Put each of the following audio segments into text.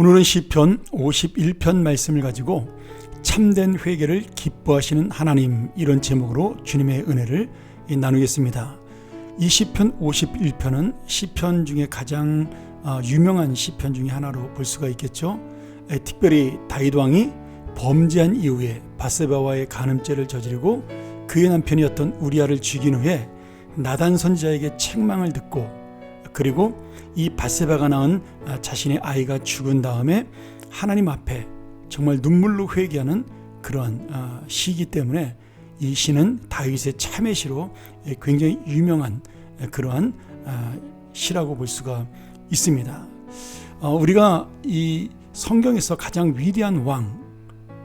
오늘은 시편 51편 말씀을 가지고 참된 회개를 기뻐하시는 하나님 이런 제목으로 주님의 은혜를 나누겠습니다. 이 시편 51편은 시편 중에 가장 아, 유명한 시편 중에 하나로 볼 수가 있겠죠. 특별히 다윗 왕이 범죄한 이후에 바세바와의 간음죄를 저지르고 그의 남편이었던 우리아를 죽인 후에 나단 선지자에게 책망을 듣고 그리고 이 바세바가 낳은 아, 자신의 아이가 죽은 다음에 하나님 앞에 정말 눈물로 회개하는 그러한 아, 시기 때문에 이 시는 다윗의 참회시로 굉장히 유명한 그러한 아, 시라고 볼 수가 있습니다. 어, 우리가 이 성경에서 가장 위대한 왕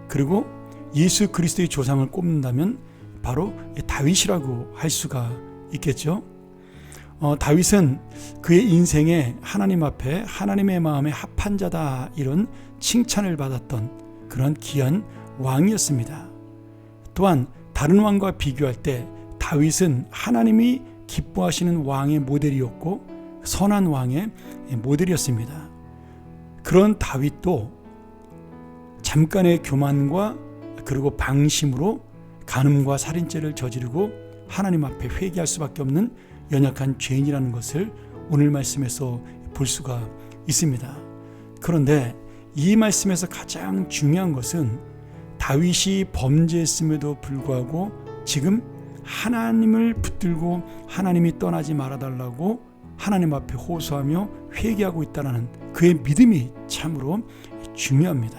그리고 예수 그리스도의 조상을 꼽는다면 바로 다윗이라고 할 수가 있겠죠. 어, 다윗은 그의 인생에 하나님 앞에 하나님의 마음에 합한 자다 이런 칭찬을 받았던 그런 귀한 왕이었습니다. 또한 다른 왕과 비교할 때 다윗은 하나님이 기뻐하시는 왕의 모델이었고 선한 왕의 모델이었습니다. 그런 다윗도 잠깐의 교만과 그리고 방심으로 간음과 살인죄를 저지르고 하나님 앞에 회개할 수밖에 없는 연약한 죄인이라는 것을 오늘 말씀에서 볼 수가 있습니다. 그런데 이 말씀에서 가장 중요한 것은 다윗이 범죄했음에도 불구하고 지금 하나님을 붙들고 하나님이 떠나지 말아달라고 하나님 앞에 호소하며 회개하고 있다는 그의 믿음이 참으로 중요합니다.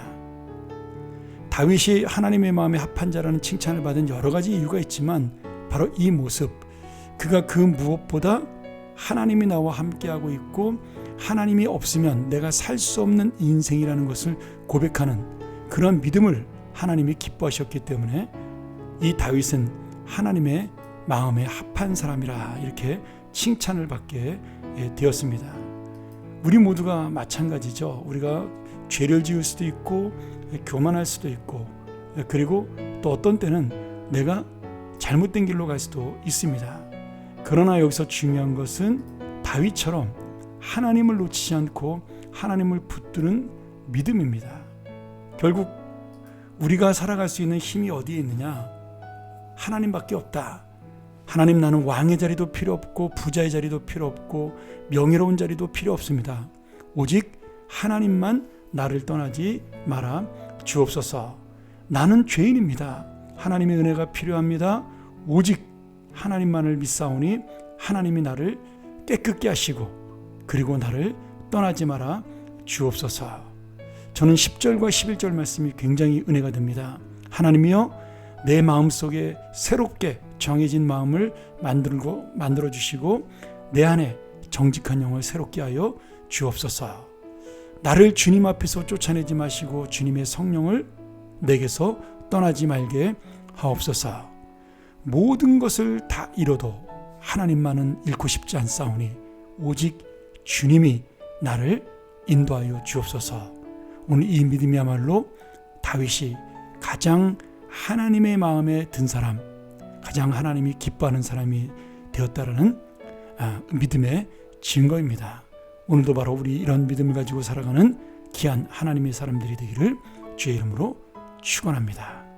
다윗이 하나님의 마음에 합한 자라는 칭찬을 받은 여러 가지 이유가 있지만 바로 이 모습, 그가 그 무엇보다 하나님이 나와 함께하고 있고 하나님이 없으면 내가 살 수 없는 인생이라는 것을 고백하는 그런 믿음을 하나님이 기뻐하셨기 때문에 이 다윗은 하나님의 마음에 합한 사람이라 이렇게 칭찬을 받게 되었습니다. 우리 모두가 마찬가지죠. 우리가 죄를 지을 수도 있고 교만할 수도 있고 그리고 또 어떤 때는 내가 잘못된 길로 갈 수도 있습니다. 그러나 여기서 중요한 것은 다윗처럼 하나님을 놓치지 않고 하나님을 붙드는 믿음입니다. 결국 우리가 살아갈 수 있는 힘이 어디에 있느냐? 하나님밖에 없다. 하나님 나는 왕의 자리도 필요 없고 부자의 자리도 필요 없고 명예로운 자리도 필요 없습니다. 오직 하나님만 나를 떠나지 마라 주옵소서. 나는 죄인입니다. 하나님의 은혜가 필요합니다. 오직 하나님만을 믿사오니 하나님이 나를 깨끗게 하시고 그리고 나를 떠나지 마라 주옵소서. 저는 10절과 11절 말씀이 굉장히 은혜가 됩니다. 하나님이여 내 마음 속에 새롭게 정해진 마음을 만들고 만들어 주시고 내 안에 정직한 영을 새롭게 하여 주옵소서. 나를 주님 앞에서 쫓아내지 마시고 주님의 성령을 내게서 떠나지 말게 하옵소서. 모든 것을 다 잃어도 하나님만은 잃고 싶지 않사오니 오직 주님이 나를 인도하여 주옵소서. 오늘 이 믿음이야말로 다윗이 가장 하나님의 마음에 든 사람, 가장 하나님이 기뻐하는 사람이 되었다라는 아, 믿음의 증거입니다. 오늘도 바로 우리 이런 믿음을 가지고 살아가는 귀한 하나님의 사람들이 되기를 주의 이름으로 축원합니다.